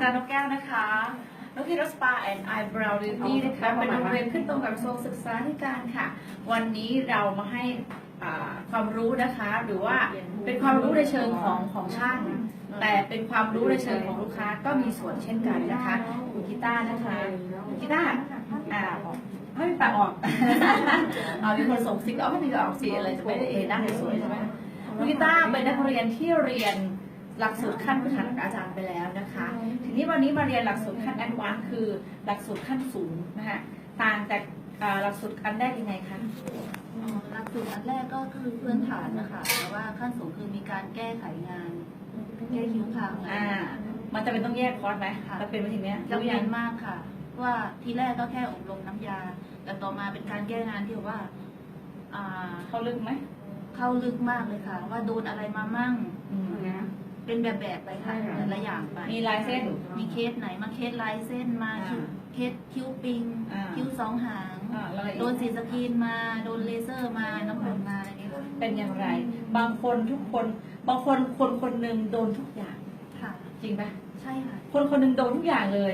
อาจารย์นกแก้วนะคะนกที่รสปาแอนด์ไอบราวดิวตี้นะคะเป็นโรงเรียนขึ้นตรงกับกระทรวงศึกษาธิการค่ะ วันนี้เรามาให้อ่าความรู้นะคะ หรือว่าเป็นความรู้ในเชิงของของช่าง แต่เป็นความรู้ในเชิงของลูกค้าก็มีส่วนเช่นกันนะคะคุณกีตาร์นะคะคุณกีตาร์อ่าไม่มีปากออกเอามีคนส่งซิกเอาไม่มีปากออกสิอะไรจะไม่ได้เอหน้าสวยๆใช่ไหมคุณกีตาร์เป็นนักเรียนที่เรียน หลักสูตรขั้นพื้นฐานกับอาจารย์ไปแล้วนะคะ ทีนี้วันนี้มาเรียนหลักสูตรขั้นแอดวานซ์คือหลักสูตรขั้นสูงนะคะต่างจากอ่าหลักสูตรอันแรกยังไงคะอ๋อหลักสูตรอันแรกก็คือพื้นฐานนะคะแต่ว่าขั้นสูงคือมีการแก้ไขงานแก้คิ้วพังอะไรอ่ามันจะเป็นต้องแยกคอร์สไหมถ้าเป็นมาถึงเนี้ยจำเป็นมากค่ะ ว่าทีแรกก็แค่อบรมน้ำยา แต่ต่อมาเป็นการแก้งานที่ว่าอ่าเขาลึกไหมเข้าลึกมากเลยค่ะ ว่าโดนอะไรมามั่งอืม เป็นแบบแบบๆไปค่ะ แต่ละอย่างไป มีลายเส้น มีเคสไหนมาเคสลายเส้นมาอ่าเคสคิ้วปิง อ่า คิ้วสองหาง อ่าแล้วอะไรอีกโดนสีสกรีนมา โดนเลเซอร์มา น้ำฝนมาอะไรนี้ค่ะเป็นอย่างไร บางคนทุกคน บางคนคนคนหนึ่งโดนทุกอย่าง ค่ะ จริงปะใช่ค่ะ คนคนหนึ่งโดนทุกอย่างเลย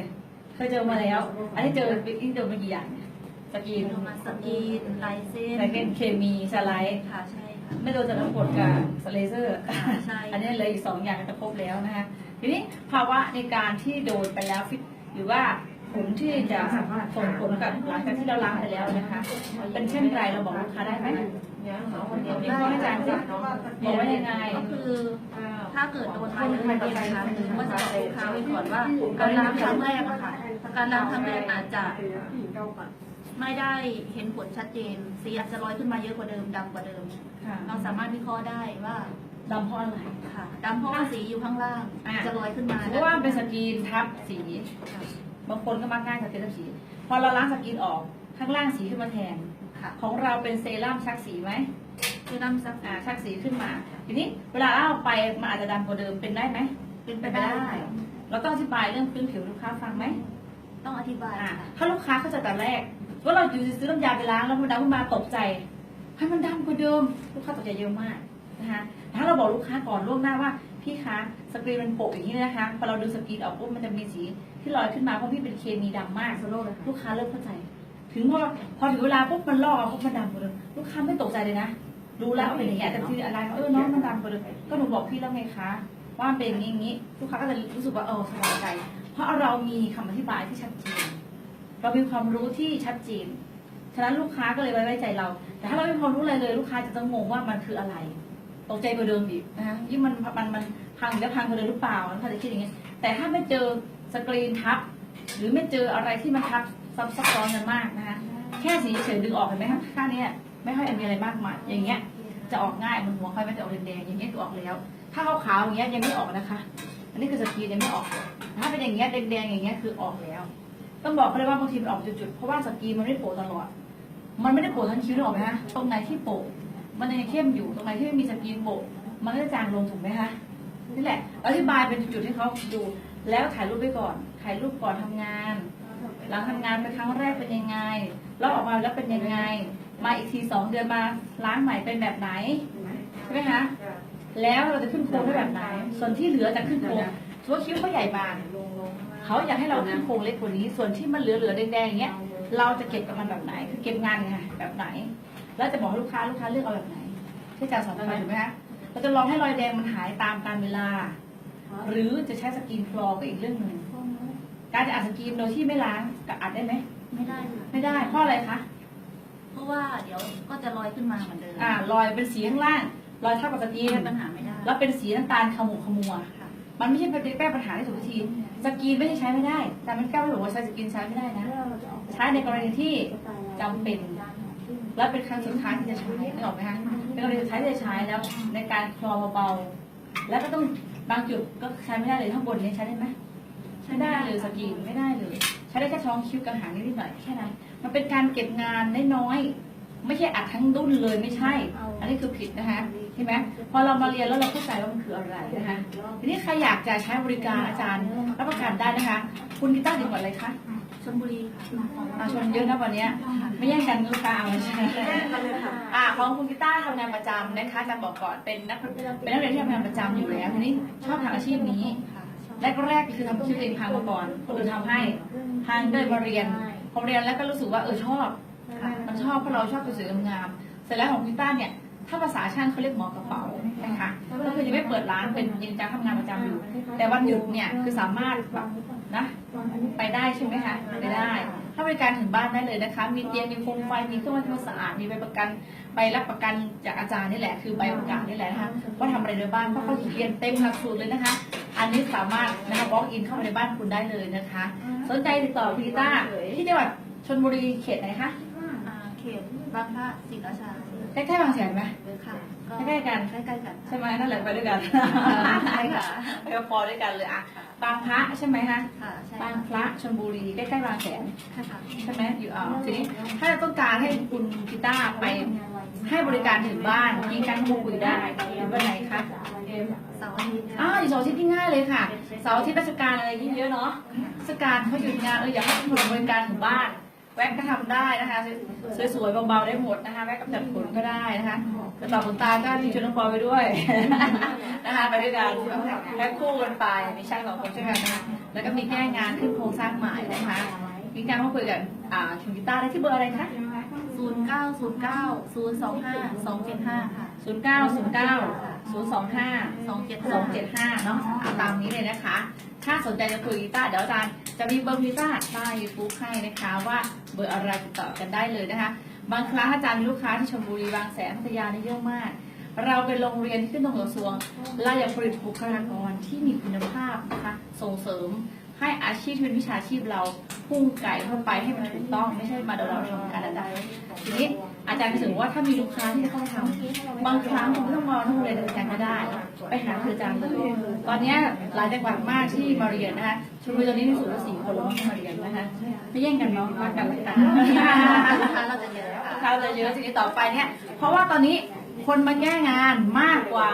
เคยเจอมาแล้ว อันนี้เจอนี่เจอมากี่อย่างเนี่ยสกรีนโดนมาสกรีนลายเส้นแต่เป็นเคมีสไลด์ ค่ะใช่ค่ะ ไม่โดนจากน้ำกรดกับสเลเซอร์ค่ะใช่ อันนี้เหลยอีกสองอย่างจะครบแล้วนะคะทีนี้ภาวะในการที่โดนไปแล้วฟิตหรือว่าผลที่จะส่งผลกับหลังจากที่เราล้างไปแล้วนะคะ เป็นเช่นไรเราบอกลูกค้าได้ไหมมีข้อให้อาจารย์สิบอกว่ายังไง ก็คือถ้าเกิดโดนมาเยอะๆนะคะก็จะบอกลูกค้าไว้ก่อนว่าการล้างครั้งแรกอะค่ะการล้างครั้งแรกอาจจะ ไม่ได้เห็นผลชัดเจน สีอาจจะลอยขึ้นมาเยอะกว่าเดิมดำกว่าเดิม ค่ะเราสามารถวิเคราะห์ได้ว่าดำเพราะอะไรค่ะดำเพราะว่าสีอยู่ข้างล่าง อ่าจะลอยขึ้นมาเพราะว่าเป็นสกรีนทับสี ค่ะบางคนก็มักง่ายกับสกรีนทับสี พอเราล้างสกรีนออกข้างล่างสีขึ้นมาแทน ค่ะของเราเป็นเซรั่มชักสีไหมคือดำสักอ่าชักสีขึ้นมา ทีนี้เวลาเอาไปมันอาจจะดำกว่าเดิมเป็นได้ไหม เป็นไปได้ เราต้องอธิบายเรื่องพื้นผิวลูกค้าฟังไหมต้องอธิบายอ่าค่ะถ้าลูกค้าเข้าใจแต่แรก ว่าเราอยู่ซื้อน้ำยาไปล้างแล้วมันดำขึ้นมาตกใจให้มันดำกว่าเดิมลูกค้าตกใจเยอะมากนะคะถ้าเราบอกลูกค้าก่อนล่วงหน้าว่าพี่คะสกรีนมันโปะอย่างนี้นะคะพอเราดูสกรีนออกปุ๊บมันจะมีสีที่ลอยขึ้นมาเพราะพี่เป็นเคมีดำมากลูกค้าเริ่มเข้าใจ ถึงพอพอถึงเวลาปุ๊บมันลอกเอาปุ๊บมันดำกว่าเดิมลูกค้าไม่ตกใจเลยนะรู้แล้วเป็นอย่างนี้แต่ที่อะไรเออน้องมันดำกว่าเดิมก็หนูบอกพี่แล้วไงคะว่ามันเป็นอย่างนี้อย่างนี้ลูกค้าก็จะรู้สึกว่าเออสบายใจ เพราะเรามีคำอธิบายที่ชัดเจน เรามีความรู้ที่ชัดเจนฉะนั้นลูกค้าก็เลยไว้ไว้ใจเรา แต่ถ้าเราไม่มีความรู้อะไรเลย ลูกค้าจะต้องงงว่ามันคืออะไร ตกใจกว่าเดิมอีกนะคะยิ่งมันมันมันพังแล้วพังกว่าเดิมหรือเปล่าลูกค้าจะคิดอย่างนี้ แต่ถ้าไม่เจอสกรีนทับ หรือไม่เจออะไรที่มันทับซับซ้อนกันมากนะคะแค่สีเฉยดึงออกเห็นไหมคะค่าเนี้ไม่ค่อยมีอะไรมากมายอย่างเงี้ย จะออกง่ายมันหัวค่อยไม่จะออกแดงๆอย่างเงี้ยคือออกแล้ว ถ้าขาวๆอย่างเงี้ยยังไม่ออกนะคะ อันนี้คือสกรีนยังไม่ออก ถ้าเป็นอย่างเงี้ยแดงๆอย่างเงี้ยคือออกแล้ว ต้องบอกเขาเลยว่าบางทีมันออกจุดๆเพราะว่าสกรีนมันไม่โปะตลอด มันไม่ได้โปะทั้งคิ้วนึกอกไหมฮะตรงไหนที่โปะมันยังเข้มอยู่ตรงไหนที่ไม่มีสกรีนโปะมันก็จะจางลงถูกไหมคะนี่แหละ อธิบายเป็นจุดๆให้เขาดู แล้วถ่ายรูปไปก่อน ถ่ายรูปก่อนทำงาน หลังทำงานไปครั้งแรกเป็นยังไง แล้วออกมาแล้วเป็นยังไง มาอีกทีสองเดือนมาล้างใหม่เป็นแบบไหนใช่ไหมคะแล้วเราจะขึ้นโครงได้แบบไหน ส่วนที่เหลือจะขึ้นโครงสมมติว่าคิ้วเขาใหญ่บาง เขาอยากให้เราขึ้นโครงเล็กกว่านี้ ส่วนที่มันเหลือๆแดงๆอย่างเงี้ย เราจะเก็บกับมันแบบไหน คือเก็บงานไงแบบไหน แล้วจะบอกให้ลูกค้าลูกค้าเลือกเอาแบบไหนที่อาจารย์สอนไปถูกไหมคะเราจะลองให้รอยแดงมันหายตามกาลเวลา หรือจะใช้สกรีนฟลอร์ก็อีกเรื่องหนึ่งการจะอัดสกรีนโดยที่ไม่ล้างกับอัดได้ไหมไม่ได้ค่ะไม่ได้เพราะอะไรคะเพราะว่าเดี๋ยวก็จะลอยขึ้นมาเหมือนเดิมอ่ารอยเป็นสีข้างล่างรอยเท่ากับสกรีนแก้ปัญหาไม่ได้แล้วเป็นสีน้ำตาลขมุกขมัวค่ะ มันไม่ใช่เป็นแก้ปัญหาที่ถูกวิธีสกรีนไม่ใช่ใช้ไม่ได้ แต่มันแก้ไม่ถูว่าใช้สกรีนใช้ไม่ได้นะใช้ในกรณีที่จำเป็น และเป็นครั้งสุดท้ายที่จะใช้นึกออกไหมคะเป็นกรณีสุดท้ายที่จะใช้แล้ว ในการคลอเบาๆแล้วก็ต้องบางจุดก็ใช้ไม่ได้เลยข้างบนนี้ใช้ได้ไหมใช้ได้เลยสกรีนไม่ได้เลยใช้ได้แค่ท้องคิ้วกับหางนิดหน่อยแค่นั้นมันเป็นการเก็บงานน้อยๆไม่ใช่อัดทั้งดุ้นเลยไม่ใช่ อันนี้คือผิดนะคะ ใช่ไหมพอเรามาเรียนแล้วเราเข้าใจว่ามันคืออะไรนะคะทีนี้ใครอยากจะใช้บริการอาจารย์รับประกันได้นะคะ คุณกีตาร์อยู่ก่อนเลยคะชลบุรีค่ะอาชนเยอะนะวันเนี้ยไม่แย่งกันลูกค้าเอาใช่ไหมอ่าของคุณกีตาร์ทำงานประจำนะคะอาจารย์บอกก่อนเป็นนักเป็นนักเรียนที่ทำงานประจำอยู่แล้วทีนี้ชอบทำอาชีพนี้ค่ะชอบแรกๆคือทำชีวิตตัวเองพังมาก่อนคนอื่นทำให้พังเดินมาเรียนพอเรียนแล้วก็รู้สึกว่าเออชอบมันชอบเพราะเราชอบสวยๆงามๆเสร็จแล้วของพี่ต้าเนี่ย ถ้าภาษาช่างเขาเรียกหมอกระเป๋านะคะก็คือยังไม่เปิดร้านเป็นยังจะทำงานประจำอยู่ แต่วันหยุดเนี่ยคือสามารถแบบนะไปได้ใช่ไหมคะไปได้ถ้าบริการถึงบ้านได้เลยนะคะ มีเตียงมีโคมไฟมีเครื่องวัดความสะอาดมีใบประกันใบรับประกันจากอาจารย์นี่แหละคือใบประกาศนี่แหละนะคะว่าทำอะไรในบ้านเพราะเขาเรียนเต็มหลักสูตรเลยนะคะ อันนี้สามารถนะคะบล็อกอินเข้ามาในบ้านคุณได้เลยนะคะ สนใจติดต่อพีต้าที่จังหวัดชลบุรีเขตไหนคะ บางพระศรีราชาใกล้ๆบางแสนไหมค่ะใกล้ๆกันใกล้ๆกัน ใช่ไหมนั่นแหละไปด้วยกันใช่ค่ะไปกับพอด้วยกันเลยอะบางพระใช่ไหมคะค่ะใช่บางพระชลบุรีใกล้ๆบางแสนค่ะค่ะใช่ไหมอยู่อ่าทีนี้ถ้าต้องการให้คุณกีตาร์ไปให้บริการถึงบ้านยิงกันพูดคุยได้หรือวันไหนคะเสาร์อาทิตย์อ้าวอยู่เสาร์อาทิตย์ที่ง่ายเลยค่ะเสาร์อาทิตย์ราชการอะไรยิ่งเยอะเนาะราชการเขาหยุดงานเอออยากให้คุณบริการถึงบ้าน แว็ก็ทำได้นะคะสวยๆเบาๆได้หมดนะคะ แว็กกำจัดขนก็ได้นะคะจะต่อขนตาก็มีชวนน้องพอไปด้วยนะคะไปด้วยกันแพ็คคู่กันไปมีช่างสองคนช่วยกันนะคะแล้วก็มีแก้งานขึ้นโครงสร้างใหม่นะคะมีการมาคุยกับอ่าคุณกีตาได้ที่เบอร์อะไรคะ ศูนย์เก้าศูนย์เก้าศูนย์สองห้าสองเจ็ดห้าค่ะ ศูนย์เก้าศูนย์เก้าศูนย์สองห้าสองเจ็ดห้าเนาะเอาตามนี้เลยนะคะ ถ้าสนใจจะคุยกีตาร์เดี๋ยวอาจารย์จะมีเบอร์กีตาร์ใต้ยูทูบให้นะคะว่าเบอร์อะไรติดต่อกันได้เลยนะคะ บางครั้งอาจารย์มีลูกค้าที่ชลบุรีบางแสนพัทยานี่เยอะมาก เราเป็นโรงเรียนที่ขึ้นตรงกระทรวงเราอยากผลิตบุคลากรที่มีคุณภาพนะคะส่งเสริม ให้อาชีพที่เป็นวิชาชีพเราพุ่งไก่เข้าไปให้มันถูกต้องไม่ใช่มาเดาเราทำการอาจารย์ทีนี้อาจารย์รู้สึกว่าถ้ามีลูกค้าที่จะเข้ามาทำบางครั้งคุณไม่ต้องมาที่โรงเรียนอาจารย์ก็ได้ ไปหาคืออาจารย์เลยตอนเนี้ยหลายจังหวัดมากที่มาเรียนนะคะชลบุรีตอนนี้มีสูงสี่คนแล้วที่มาเรียนนะคะไม่แย่งกันเนาะมากันหลายกันลูกค้าเราจะเยอะค่ะเราจะเยอะทีนี้ต่อไปเนี่ยเพราะว่าตอนนี้คนมาแก้งานมากกว่า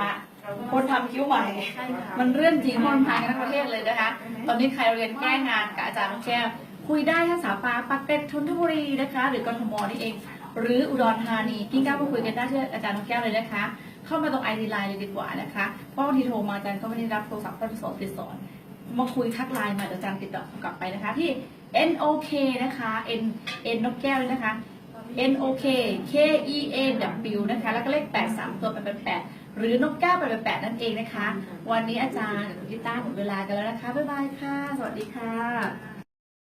คนทำคิ้วใหม่ ใช่ค่ะ มันเรื่องจริงเพราะมันพายกันทั้งประเทศเลยนะคะ ตอนนี้ใครเรียนแก้งานกับอาจารย์น้องแก้วคุยได้ทั้งสาปาปักเกร็ดทนทบุรีนะคะ หรือกทมนี่เอง หรืออุดรธานีกิ้งก้าวมาคุยกันได้ที่อาจารย์น้องแก้วเลยนะคะ เข้ามาตรงไอดีไลน์เลยดีกว่านะคะ เพราะบางทีโทรมาอาจารย์ก็ไม่ได้รับโทรศัพท์ก็จะสอนติดสอน มาคุยทักไลน์มาเดี๋ยวอาจารย์ติดต่อกลับไปนะคะที่ NOK นะคะ N N นกแก้วเลยนะคะ N O K K E A W นะคะ แล้วก็เลข8 3 ตัวเป็น8 หรือนกแก้วเป็น8นั่นเองนะคะ วันนี้อาจารย์กับคุณกีตาหมดเวลากันแล้วนะคะ บ๊ายบายค่ะ สวัสดีค่ะ